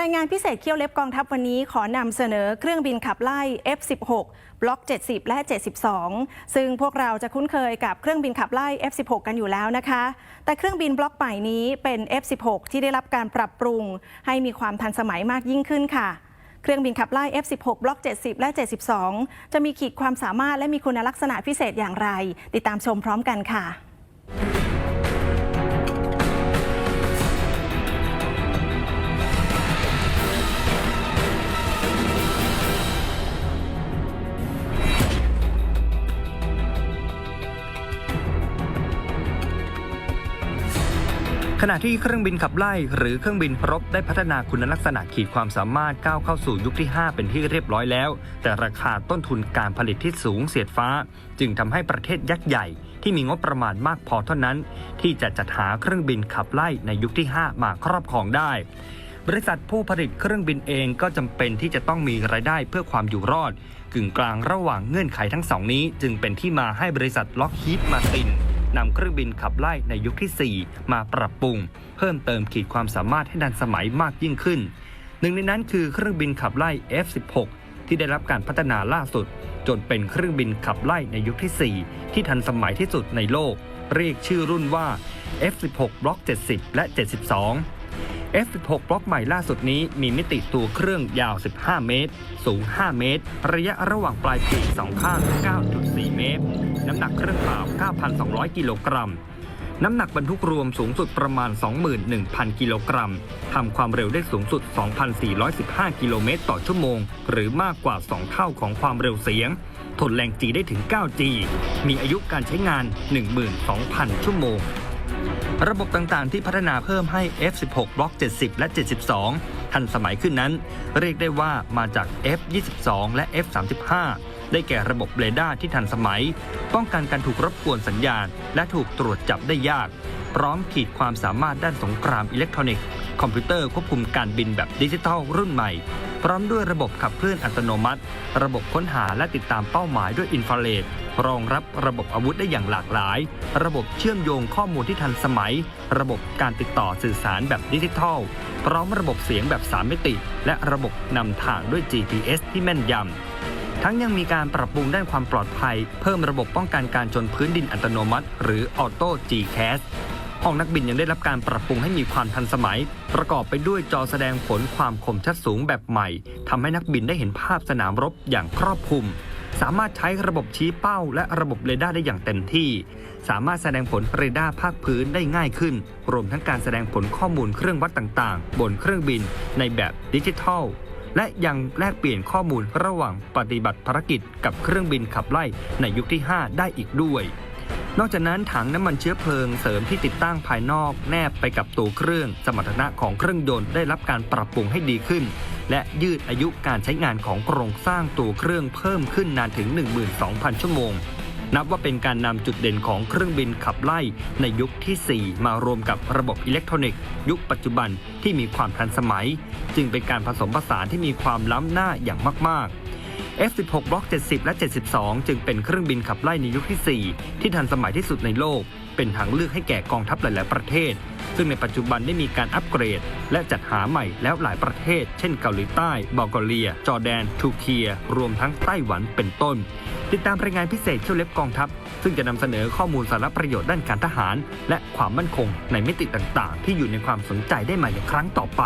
รายงานพิเศษเคี่ยวเล็บกองทัพวันนี้ขอนำเสนอเครื่องบินขับไล่ F16 บล็อก 70 และ 72 ซึ่งพวกเราจะคุ้นเคยกับเครื่องบินขับไล่ F16 กันอยู่แล้วนะคะ แต่เครื่องบินบล็อกใหม่นี้เป็น F16 ที่ได้รับการปรับปรุง ให้มีความทันสมัยมากยิ่งขึ้นค่ะ เครื่องบินขับไล่ F16 บล็อก 70 และ 72 จะมีขีดความสามารถและมีคุณลักษณะพิเศษอย่างไร ติดตามชมพร้อมกันค่ะ ขณะที่เครื่องบินขับไล่หรือเครื่องบินรบได้พัฒนาคุณลักษณะขีดความสามารถก้าวเข้าสู่ยุคที่ 5 เป็นที่เรียบร้อยแล้ว แต่ราคาต้นทุนการผลิตที่สูงเสียดฟ้า จึงทำให้ประเทศยักษ์ใหญ่ ที่มีงบประมาณมากพอเท่านั้น ที่จะจัดหาเครื่องบินขับไล่ในยุคที่ 5 มาครอบครองได้บริษัทผู้ผลิตเครื่องบินเองก็จำเป็นที่จะต้องมีรายได้เพื่อความอยู่รอด กึ่งกลางระหว่างเงื่อนไขทั้งสองนี้ จึงเป็นที่มาให้บริษัทล็อกฮีดมาติน นำเครื่องบินขับไล่ในยุคที่ 4 มาปรับปรุง เพิ่มเติมขีดความสามารถให้ทันสมัยมากยิ่งขึ้น หนึ่งในนั้นคือเครื่องบินขับไล่ F16 ที่ได้รับการพัฒนาล่าสุด จนเป็นเครื่องบินขับไล่ในยุคที่ 4 ที่ทันสมัยที่สุดในโลก เรียกชื่อรุ่นว่า F16 บล็อก70 และ 72 F16 บล็อกใหม่ล่าสุดนี้มีมิติตัวเครื่องยาว 15 เมตร สูง 5 เมตร ระยะระหว่างปลายปีกสองข้าง 9.4 เมตร น้ำหนักเครื่องเปล่า 9,200 กิโลกรัม น้ำหนักบรรทุกรวมสูงสุดประมาณ 21,000 กิโลกรัมทำความเร็วได้สูงสุด 2,415 กิโลเมตรต่อชั่วโมง หรือมากกว่า 2 เท่าของความเร็วเสียง ทนแรง G ได้ถึง 9G มีอายุการใช้งาน 12,000 ชั่วโมง ระบบต่างๆ ที่พัฒนาเพิ่มให้ F16 บล็อก 70 และ 72 ทันสมัยขึ้นนั้น เรียกได้ว่ามาจาก F22 และ F35 ได้แก่ระบบเรดาร์ที่ทันสมัย ป้องกันการถูกรบกวนสัญญาณ และถูกตรวจจับได้ยาก พร้อมขีดความสามารถด้านสงครามอิเล็กทรอนิกส์คอมพิวเตอร์ควบคุมการบินแบบดิจิทัลรุ่นใหม่ พร้อมด้วยระบบขับเคลื่อนอัตโนมัติ ระบบค้นหาและติดตามเป้าหมายด้วยอินฟราเรดรองรับระบบอาวุธได้อย่างหลากหลาย ระบบเชื่อมโยงข้อมูลที่ทันสมัย ระบบการติดต่อสื่อสารแบบดิจิทัล พร้อมระบบเสียงแบบ 3 มิติ และระบบนำทางด้วย GPS ที่แม่นยำ ทั้งยังมีการปรับปรุงด้านความปลอดภัย เพิ่มระบบป้องกันการชนพื้นดินอัตโนมัติ หรือ Auto GCAS ห้องนักบินยังได้รับการปรับปรุงให้มีความทันสมัย ประกอบไปด้วยจอแสดงผลความคมชัดสูงแบบใหม่ทำให้นักบินได้เห็นภาพสนามรบอย่างครอบคลุม สามารถใช้ระบบชี้เป้า และระบบเรดาร์ได้อย่างเต็มที่ สามารถแสดงผลเรดาร์ภาคพื้นได้ง่ายขึ้น รวมทั้งการแสดงผลข้อมูลเครื่องวัดต่างๆ บนเครื่องบินในแบบดิจิทัล และยังแลกเปลี่ยนข้อมูลระหว่างปฏิบัติภารกิจกับเครื่องบินขับไล่ในยุคที่ 5 ได้อีกด้วย นอกจากนั้นถังน้ำมันเชื้อเพลิงเสริมที่ติดตั้งภายนอกแนบไปกับตัวเครื่อง สมรรถนะของเครื่องยนต์ได้รับการปรับปรุงให้ดีขึ้น และยืดอายุการใช้งานของโครงสร้างตัวเครื่องเพิ่มขึ้นนานถึง 12,000 ชั่วโมง นับว่าเป็นการนำจุดเด่นของเครื่องบินขับไล่ในยุคทีสี่ 4 มารวมกับระบบอิเล็กทรอนิกส์ ยุคปัจจุบันที่มีความทันสมัย จึงเป็นการผสมผสานที่มีความล้ำหน้าอย่างมาก ๆ F16 บล็อก 70 และ 72 จึงเป็นเครื่องบินขับไล่ในยุคที่ 4 ที่ทันสมัยที่สุดในโลก เป็นทางเลือกให้แก่กองทัพหลาย ๆ ประเทศ ซึ่งในปัจจุบันได้มีการอัปเกรด และจัดหาใหม่แล้วหลายประเทศ เช่นเกาหลีใต้บอลแกเรีย จอร์แดนทูเคีย รวมทั้งไต้หวันเป็นต้น ติดตามรายงานพิเศษเที่ยวเล็บกองทัพ ซึ่งจะนำเสนอข้อมูลสาระประโยชน์ด้านการทหาร และความมั่นคงในมิติต่างๆ ที่อยู่ในความสนใจได้ใหม่ในครั้งต่อไป